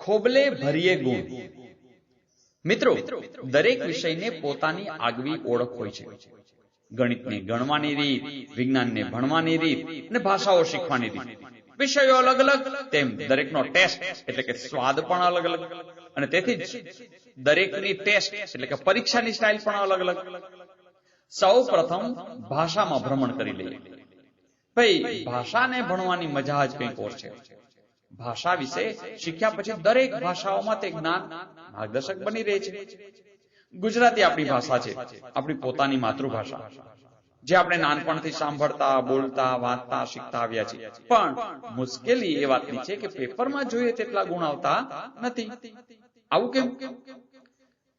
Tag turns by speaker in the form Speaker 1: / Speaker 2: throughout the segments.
Speaker 1: ખોબલે ભરીએ ગુણ. મિત્રો, દરેક વિષયને પોતાની આગવી ઓળખ હોય છે. ગણિતને ગણવાની રીત, વિજ્ઞાનને ભણવાની રીત અને ભાષાઓ શીખવાની રીત. વિષયો અલગ અલગ, તેમ દરેકનો ટેસ્ટ એટલે કે સ્વાદ પણ અલગ અલગ અને તેથી જ દરેકની ટેસ્ટ એટલે કે પરીક્ષાની સ્ટાઇલ પણ અલગ અલગ. સૌ પ્રથમ ભાષામાં ભ્રમણ કરી લઈએ. ભાઈ, ભાષાને ભણવાની મજા જ કંઈક ઓર છે. ભાષા વિશે શીખ્યા પછી દરેક ભાષાઓમાં તે જ્ઞાન માર્ગદર્શક બની રહે છે. ગુજરાતી આપણી ભાષા છે, આપણી પોતાની માતૃભાષા, જે આપણે નાનપણથી સાંભળતા, બોલતા, વાંચતા, શીખતા આવ્યા છીએ. પણ મુશ્કેલી એ વાતની છે કે પેપરમાં જોઈએ તેટલા ગુણ આવતા નથી. આવું કેમ?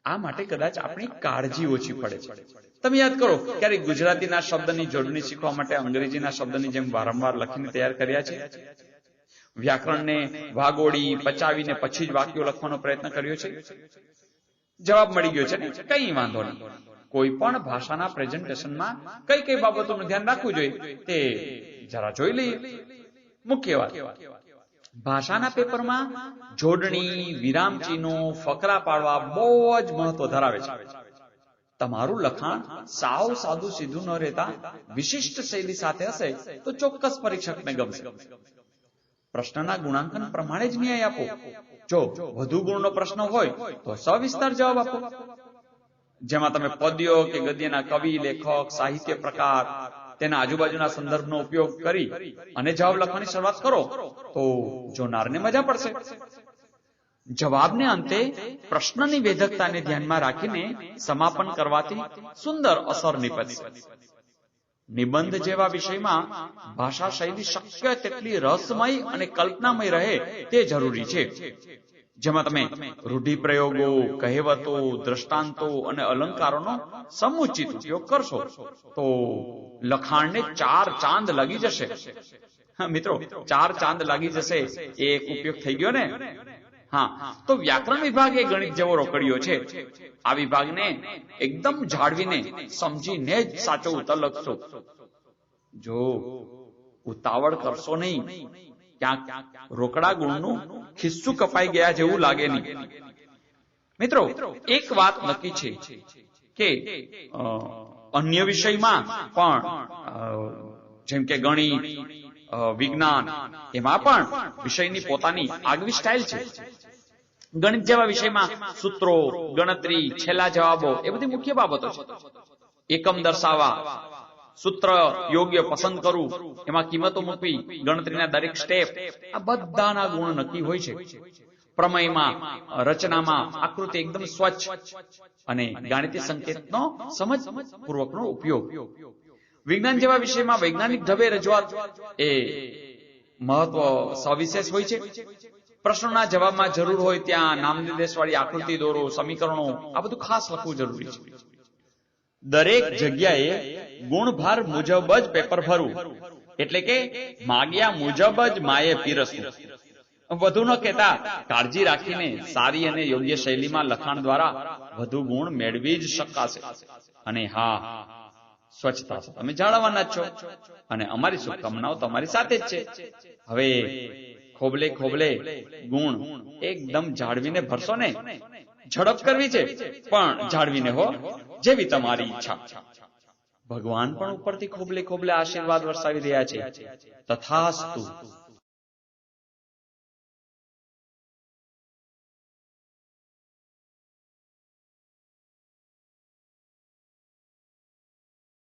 Speaker 1: આ માટે કદાચ આપણી કાળજી ઓછી પડે છે. તમે યાદ કરો, ક્યારેક ગુજરાતીના શબ્દની જોડણી શીખવા માટે અંગ્રેજીના શબ્દની જેમ વારંવાર લખીને તૈયાર કર્યા છે? વ્યાકરણને વાગોડી પચાવીને પછી જ વાક્યો લખવાનો પ્રયત્ન કર્યો છે? જવાબ મળી ગયો છે ને? કઈ વાંધો નહીં. કોઈ પણ ભાષાના પ્રેઝન્ટેશનમાં કઈ કઈ બાબતોનું ધ્યાન રાખવું જોઈએ તે જરા જોઈ લઈએ. મુખ્ય વાત. ભાષાના પેપરમાં જોડણી, વિરામચિહ્નો, ફકરા પાડવા બહુ જ મહત્વ ધરાવે છે. તમારું લખાણ સાવ સાદું સીધું ન રહેતા વિશિષ્ટ શૈલી સાથે હશે તો ચોક્કસ પરીક્ષકને ગમશે. પ્રશ્નના ગુણાંકન પ્રમાણે જ ન્યાય આપો. જો વધુ ગુણનો પ્રશ્ન હોય, તો સવિસ્તાર જવાબ આપો. જેમાં તમે પદ્યો કે ગદ્યના કવિ, લેખક, સાહિત્ય પ્રકાર, તેના આજુબાજુના સંદર્ભનો ઉપયોગ કરી અને જવાબ લખવાની શરૂઆત કરો, તો જોનારને મજા પડશે. જવાબને અંતે પ્રશ્નની વેધકતાને ધ્યાનમાં રાખીને સમાપન કરવાથી સુંદર અસર નીપજશે. નિબંધ જેવા વિષયમાં ભાષા શૈલી શક્ય તેટલી રસમય અને કલ્પનામય રહે તે જરૂરી છે. જેમાં તમે રૂઢિપ્રયોગો, કહેવતો, દ્રષ્ટાંતો અને અલંકારોનો સમુચિત ઉપયોગ કરશો, તો લખાણને ચાર ચાંદ લાગી જશે. મિત્રો, ચાર ચાંદ લાગી જશે. એ એક ઉપયોગ થઈ ગયો ને? હા, તો વ્યાકરણ વિભાગ એ ગણિત જેવો રોકડ્યો છે. આ વિભાગને એકદમ જાળવીને સમજીને જ સાચો ઉત્તર લખશો. જો ઉતાવળ કરશો નહીં, ક્યાંક રોકડા ગુણનું ખિસ્સું કપાઈ ગયા જેવું લાગે નહીં. મિત્રો, એક વાત નક્કી છે કે અન્ય વિષયમાં પણ જેમ કે ગણિત વિજ્ઞાન, એમાં પણ વિષયની પોતાની આગવી સ્ટાઇલ છે. ગણિત જેવા વિષયમાં સૂત્રો, ગણતરી, છેલ્લા જવાબો એ બધી મુખ્ય બાબતો છે. એકમ દર્શાવવા, સૂત્ર યોગ્ય પસંદ કરવું, એમાં કિંમતો મૂકવી, ગણતરીના દરેક સ્ટેપ આ બધાના ગુણ નક્કી હોય છે. પ્રમેયમાં, રચનામાં આકૃતિ એકદમ સ્વચ્છ અને ગાણિતિક સંકેતનો સમજ પૂર્વકનો ઉપયોગ. વિજ્ઞાન જેવા વિષયમાં વૈજ્ઞાનિક ઢબે રજૂઆત એ મહત્વ સવિશેષ હોય છે. પ્રશ્નોના જવાબમાં જરૂર હોય ત્યાં નામનિર્દેશ વાળી આકૃતિ, દોરો, સમીકરણો, આ બધું ખાસ લખવું જરૂરી છે. દરેક જગ્યાએ ગુણભાર મુજબ જ પેપર ભરવું એટલે કે માગ્યા મુજબ જ માએ પીરસવું. વધુ ન કહેતા કાળજી રાખીને સારી અને યોગ્ય શૈલીમાં લખાણ દ્વારા વધુ ગુણ મેળવી જ શકાશે. અને હા સ્વચ્છતા તમે જાળવવાના છો. અને અમારી શુભકામનાઓ તમારી સાથે જ છે. હવે ખોબલે ખોબલે ગુણ એકદમ જાળવીને ભરશો ને? ઝડપ કરવી છે, પણ જાળવીને હો, જેવી તમારી ઈચ્છા. ભગવાન પણ ઉપરથી ખોબલે ખોબલે આશીર્વાદ વરસાવી રહ્યા છે. તથાસ્તુ.